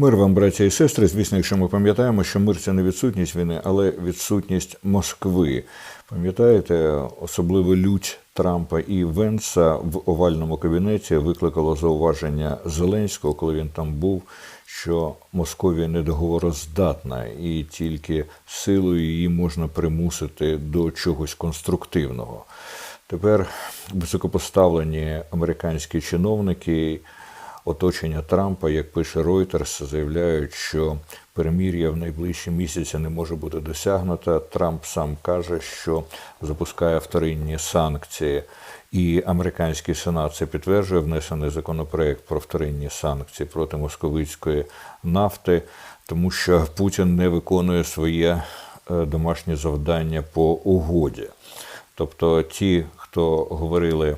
Мир вам, браття і сестри. Звісно, якщо ми пам'ятаємо, що мир це не відсутність війни, але відсутність Москви. Пам'ятаєте, особливо лють Трампа і Венса в овальному кабінеті викликало зауваження Зеленського, коли він там був, що Московія недоговороздатна і тільки силою її можна примусити до чогось конструктивного. Тепер високопоставлені американські чиновники оточення Трампа, як пише Reuters, заявляють, що перемір'я в найближчі місяці не може бути досягнуто. Трамп сам каже, що запускає вторинні санкції. І американський сенат це підтверджує внесений законопроект про вторинні санкції проти московицької нафти, тому що Путін не виконує своє е, домашнє завдання по угоді. Тобто, ті, хто говорили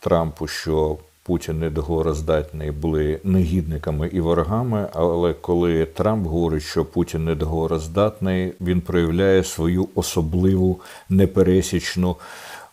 Трампу, що Путін недоговороздатний, були негідниками і ворогами. Але коли Трамп говорить, що Путін недоговороздатний, він проявляє свою особливу непересічну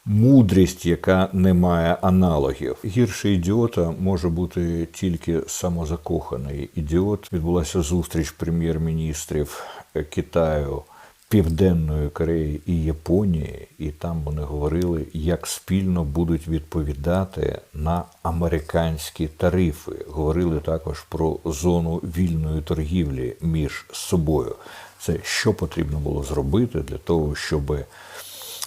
мудрість, яка не має аналогів. Гірше ідіота може бути тільки самозакоханий ідіот. Відбулася зустріч прем'єр-міністрів Китаю. Південної Кореї і Японії, і там вони говорили, як спільно будуть відповідати на американські тарифи. Говорили також про зону вільної торгівлі між собою. Це що потрібно було зробити для того, щоб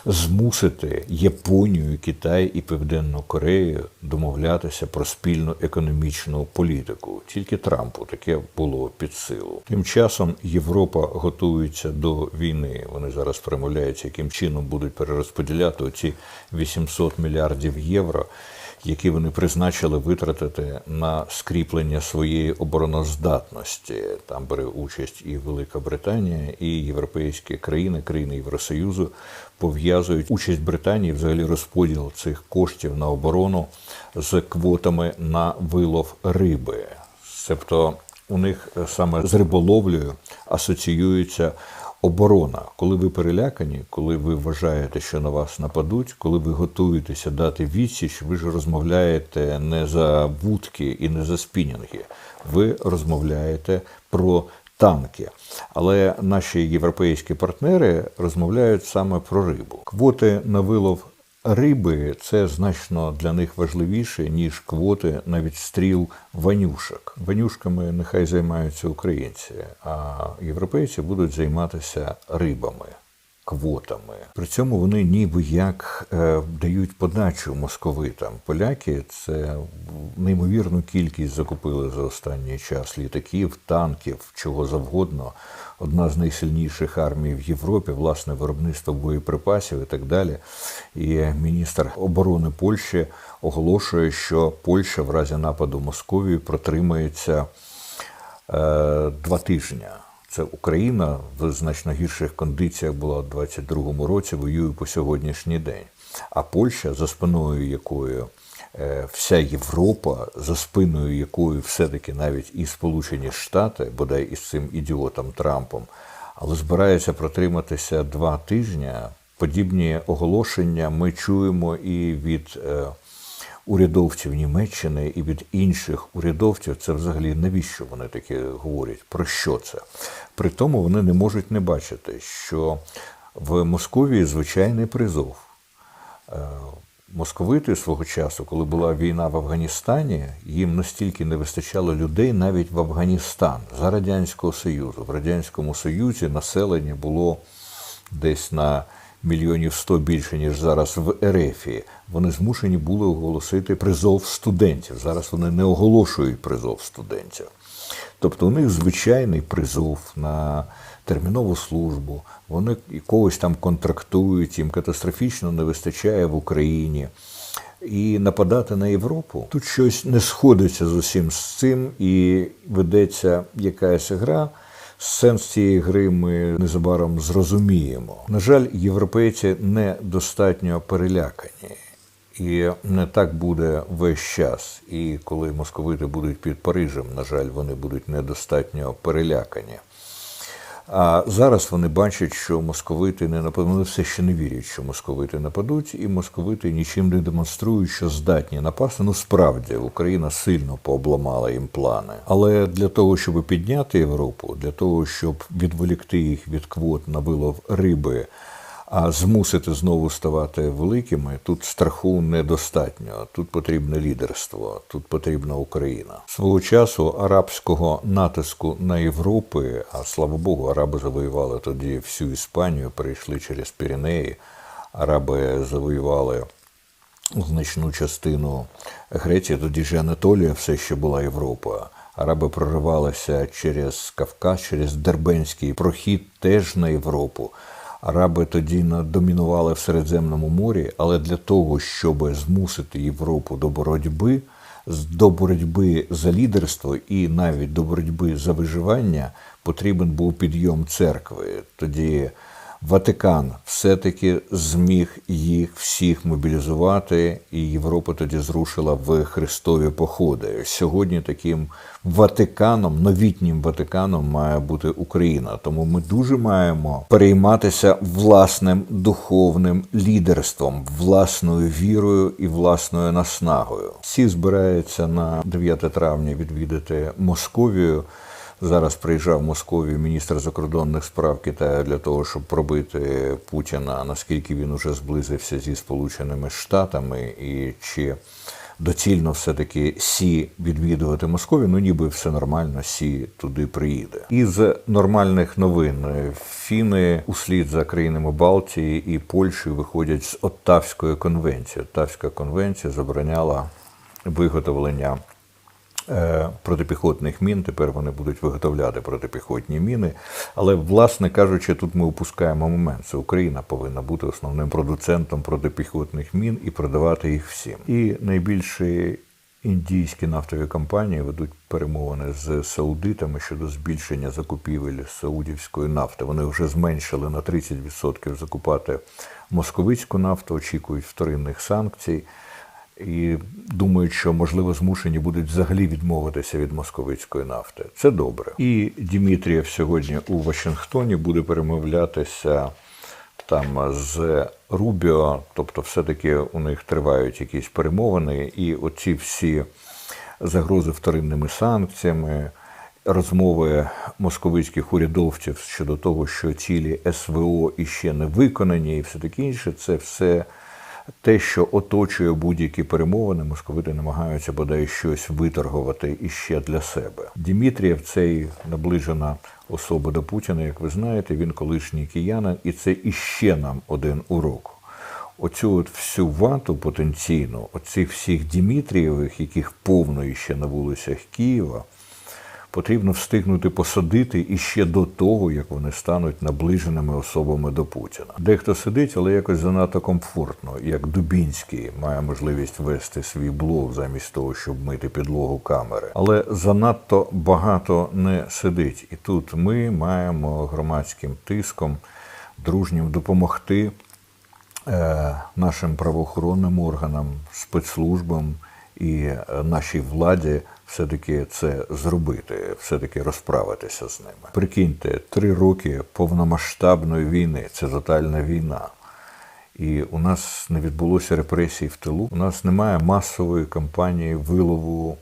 змусити Японію, Китай і Південну Корею домовлятися про спільну економічну політику. Тільки Трампу таке було під силу. Тим часом Європа готується до війни. Вони зараз промовляються, яким чином будуть перерозподіляти оці 800 мільярдів євро. Які вони призначили витратити на скріплення своєї обороноздатності, там бере участь і Велика Британія, і європейські країни, країни Євросоюзу пов'язують участь Британії, взагалі розподіл цих коштів на оборону з квотами на вилов риби. Себто у них саме з риболовлею асоціюється оборона. Коли ви перелякані, коли ви вважаєте, що на вас нападуть, коли ви готуєтеся дати відсіч, ви ж розмовляєте не за вудки і не за спінінги. Ви розмовляєте про танки. Але наші європейські партнери розмовляють саме про рибу. Квоти на вилов риби це значно для них важливіше, ніж квоти на відстріл ванюшок. Ванюшками нехай займаються українці, а європейці будуть займатися рибами. Квотами при цьому вони ніби як е, дають подачу московитам. Поляки це неймовірну кількість закупили за останній час літаків, танків, чого завгодно. Одна з найсильніших армій в Європі, власне, виробництво боєприпасів і так далі. І міністр оборони Польщі оголошує, що Польща в разі нападу Московії протримається е, два тижні. Це Україна в значно гірших кондиціях була у 22-му році, воює по сьогоднішній день. А Польща, за спиною якою е, вся Європа, за спиною якої все-таки навіть і Сполучені Штати, бодай із цим ідіотом Трампом, але збирається протриматися два тижні. Подібні оголошення ми чуємо і від е, урядовців Німеччини і від інших урядовців, це взагалі навіщо вони таке говорять? Про що це? При тому вони не можуть не бачити, що в Московії звичайний призов. Е, Московити свого часу, коли була війна в Афганістані, їм настільки не вистачало людей навіть в Афганістан за Радянського Союзу. В Радянському Союзі населення було десь на мільйонів сто більше, ніж зараз в Ерефії. Вони змушені були оголосити призов студентів. Зараз вони не оголошують призов студентів. Тобто у них звичайний призов на термінову службу, вони когось там контрактують, їм катастрофічно не вистачає в Україні. І нападати на Європу тут щось не сходиться з усім з цим, і ведеться якась гра. Сенс цієї гри ми незабаром зрозуміємо. На жаль, європейці недостатньо перелякані. І не так буде весь час. І коли московити будуть під Парижем, на жаль, вони будуть недостатньо перелякані. А зараз вони бачать, що московити не нападуть. Вони все ще не вірять, що московити нападуть, і московити нічим не демонструють, що здатні напасти. Ну справді Україна сильно пообламала їм плани. Але для того, щоб підняти Європу, для того, щоб відволікти їх від квот на вилов риби. А змусити знову ставати великими тут страху недостатньо. Тут потрібне лідерство, тут потрібна Україна. Свого часу арабського натиску на Європи, а слава Богу, араби завоювали тоді всю Іспанію, перейшли через Піренеї. Араби завоювали значну частину Греції, тоді ж Анатолія все ще була Європа. Араби проривалися через Кавказ, через Дербенський прохід теж на Європу. Араби тоді домінували в Середземному морі, але для того, щоб змусити Європу до боротьби, до боротьби за лідерство і навіть до боротьби за виживання, потрібен був підйом церкви. Тоді Ватикан все-таки зміг їх всіх мобілізувати, і Європа тоді зрушила в Христові походи. Сьогодні таким Ватиканом, новітнім Ватиканом має бути Україна. Тому ми дуже маємо перейматися власним духовним лідерством, власною вірою і власною наснагою. Всі збираються на 9 травня відвідати Московію. Зараз приїжджав в Московію міністр закордонних справ Китаю для того, щоб пробити Путіна, наскільки він уже зблизився зі Сполученими Штатами, і чи доцільно все-таки Сі відвідувати Московію. Ну ніби все нормально, Сі туди приїде. Із нормальних новин фіни услід за країнами Балтії і Польщею виходять з Оттавської конвенції. Оттавська конвенція забороняла виготовлення протипіхотних мін. Тепер вони будуть виготовляти протипіхотні міни. Але, власне кажучи, тут ми упускаємо момент. Це Україна повинна бути основним продуцентом протипіхотних мін і продавати їх всім. І найбільші індійські нафтові компанії ведуть перемовини з саудитами щодо збільшення закупівель саудівської нафти. Вони вже зменшили на 30% закупати московицьку нафту, очікують вторинних санкцій і думають, що можливо змушені будуть взагалі відмовитися від московицької нафти. Це добре. І Дімітрієв сьогодні у Вашингтоні буде перемовлятися там з Рубіо, тобто, все-таки у них тривають якісь перемовини, і оці всі загрози вторинними санкціями. Розмови московицьких урядовців щодо того, що цілі СВО іще не виконані, і все таке інше, це все те, що оточує будь-які перемовини, московити намагаються бодай щось виторгувати іще для себе. Дімітрієв цей наближена особа до Путіна, як ви знаєте, він колишній киянин, і це іще нам один урок. Оцю от всю вату потенційну, оцих всіх Дімітрієвих, яких повно іще на вулицях Києва, потрібно встигнути посадити іще до того, як вони стануть наближеними особами до Путіна. Дехто сидить, але якось занадто комфортно, як Дубінський має можливість вести свій блог замість того, щоб мити підлогу камери. Але занадто багато не сидить. І тут ми маємо громадським тиском дружнім допомогти е, нашим правоохоронним органам, спецслужбам і нашій владі все-таки це зробити, все-таки розправитися з ними. Прикиньте, три роки повномасштабної війни це тотальна війна. І у нас не відбулося репресій в тилу. У нас немає масової кампанії вилову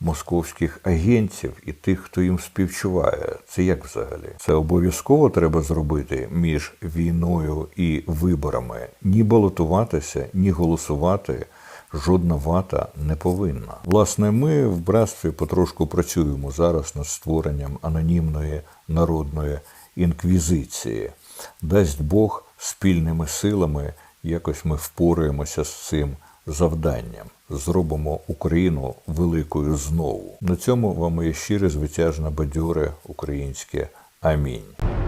московських агентів і тих, хто їм співчуває. Це як взагалі? Це обов'язково треба зробити між війною і виборами. Ні балотуватися, ні голосувати. Жодна вата не повинна. Власне, ми в братстві потрошку працюємо зараз над створенням анонімної народної інквізиції. Дасть Бог спільними силами якось ми впораємося з цим завданням. Зробимо Україну великою знову. На цьому вам моє щире, звитяжне бадьоре українське амінь.